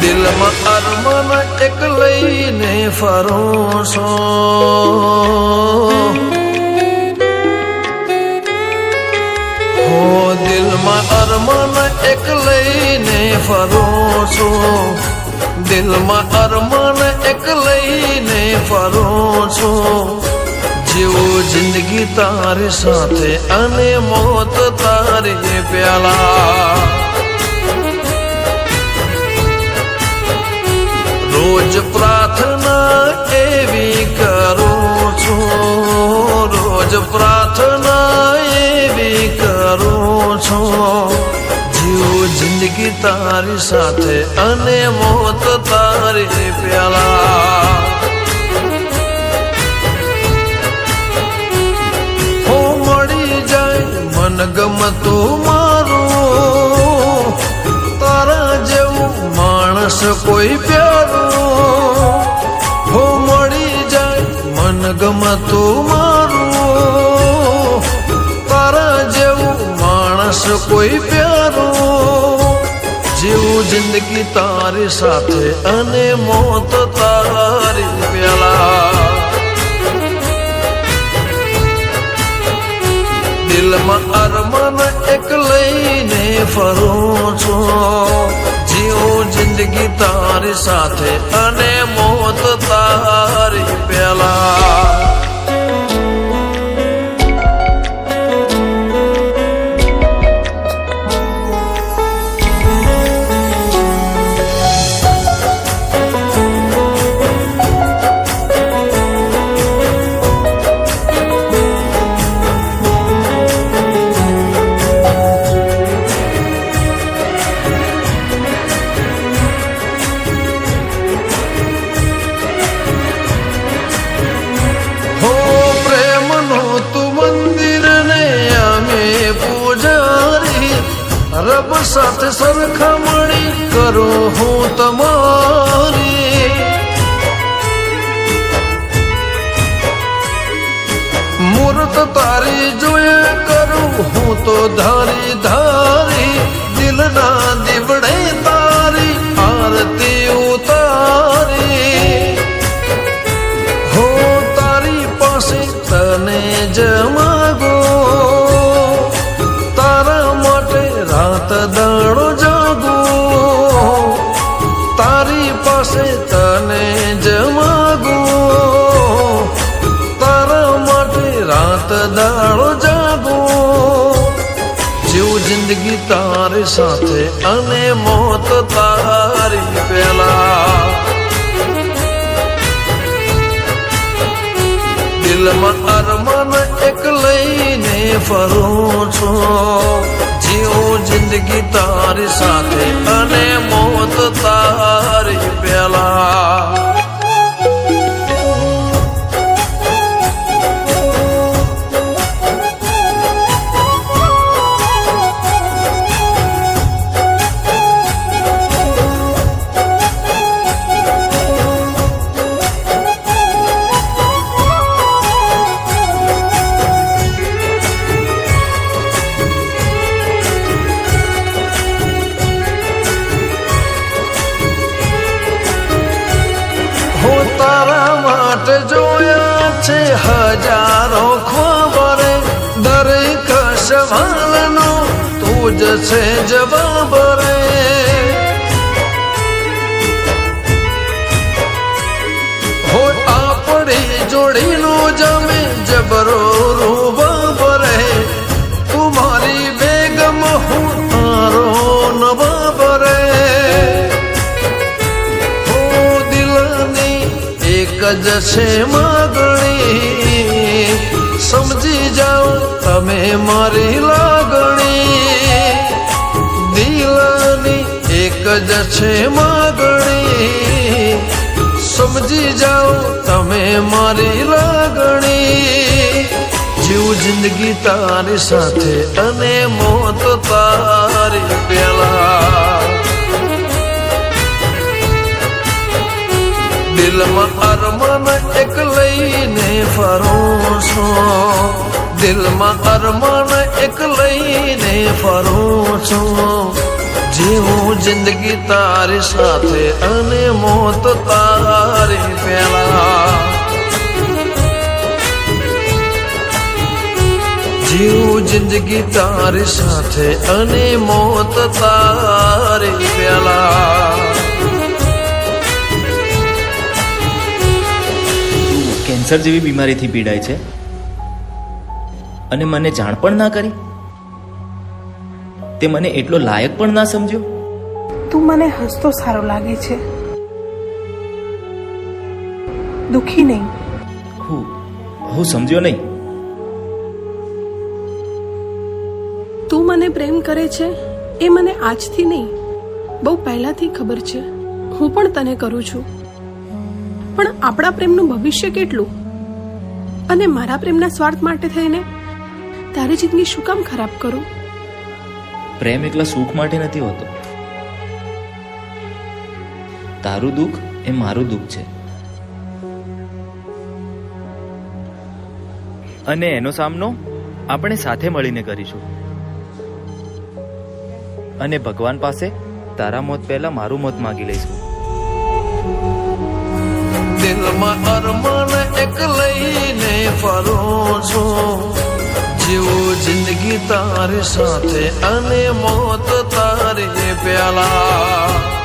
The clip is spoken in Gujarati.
દિલમાં અરમાન એક લઈને ફરો છો દિલમાં અરમાન એક લઈને ફરો છું. દિલમાં અરમાન એક લઈને ફરો છું. જેવો જિંદગી તારી સાથે અને મોત તારી પ્યાલા. રોજ પ્રાર્થના જિંદગી તારી સાથે અને મોત તારી પ્યાલા. હો મળી જાય મન ગમતું મારું. તારા જેવું માણસ કોઈ પ્યારું. હો મળી જાય મન ગમતું મારું. તારા જેવું માણસ કોઈ પ્યારું. જીવું જિંદગી તારી સાથે અને મોત તારી પેલા દિલમાં અરમાન એક લઈને ફરું છું. જીવું જિંદગી તારી સાથે અને મોત રબ સાથે સરખામણી કરું હું તમારી. મૂર્ત તારી જોયા કરું હું તો ધારી ધારી, દિલના દીવડે તારી આરતી ઉતારી. હો તારી પાસે તને જ દાડો જાગો. જીવ જિંદગી તારી સાથે અને મોત તારી પેલા દિલમાં અરમાન એક લઈને ફરું છું. જીવ જિંદગી તારી સાથે અને મોત તારી પેલા છે હજારો ખબર, દરેક સવાલનો તું જ છે જવાબ રે હો આપણી જોડીનું જમે જબરો રૂબાબ એક જ છે માગણી. સમજી જાઓ, તમે મારી લાગણી. દિલની એક જ છે માગણી. સમજી જાઓ, તમે મારી લાગણી. જીવ જિંદગી તારી સાથે અને મોત તારી. પેલા દિલમાં અરમાન એક લઈને ફરું છું. દિલમાં અરમાન એક લઈને ફરું છું. જીવું જિંદગી તારી સાથે અને મોત તારી પેલા જીવું જિંદગી તારી સાથે અને મોત તારી પેલા કેન્સર જેવી બીમારીથી પીડાય છે? અને મને જાણ પણ ના કરી? તે મને એટલો લાયક પણ ના સમજ્યો? તું મને હસતો સારો લાગે છે. દુખી નહીં. હું હું સમજ્યો નહીં. તું મને પ્રેમ કરે છે? એ મને આજથી નહીં. બહુ પહેલાથી ખબર છે. હું પણ તને કરું છું. પણ આપણા પ્રેમનું ભવિષ્ય કેટલું? અને મારા પ્રેમના સ્વાર્થ માટે થઈને તારી જીતની શું કામ ખરાબ કરું? પ્રેમ એકલા સુખ માટે નથી હોતો. તારું દુઃખ એ મારું દુઃખ છે. અને એનો સામનો આપણે સાથે મળીને કરીશું. અને ભગવાન પાસે તારા મોત પહેલા મારું મોત માગી લઈશું. દિલમાં અરમાન એક લઈને ફરું છું. જીવું જિંદગી તારી સાથે અને મોત તારી પેલા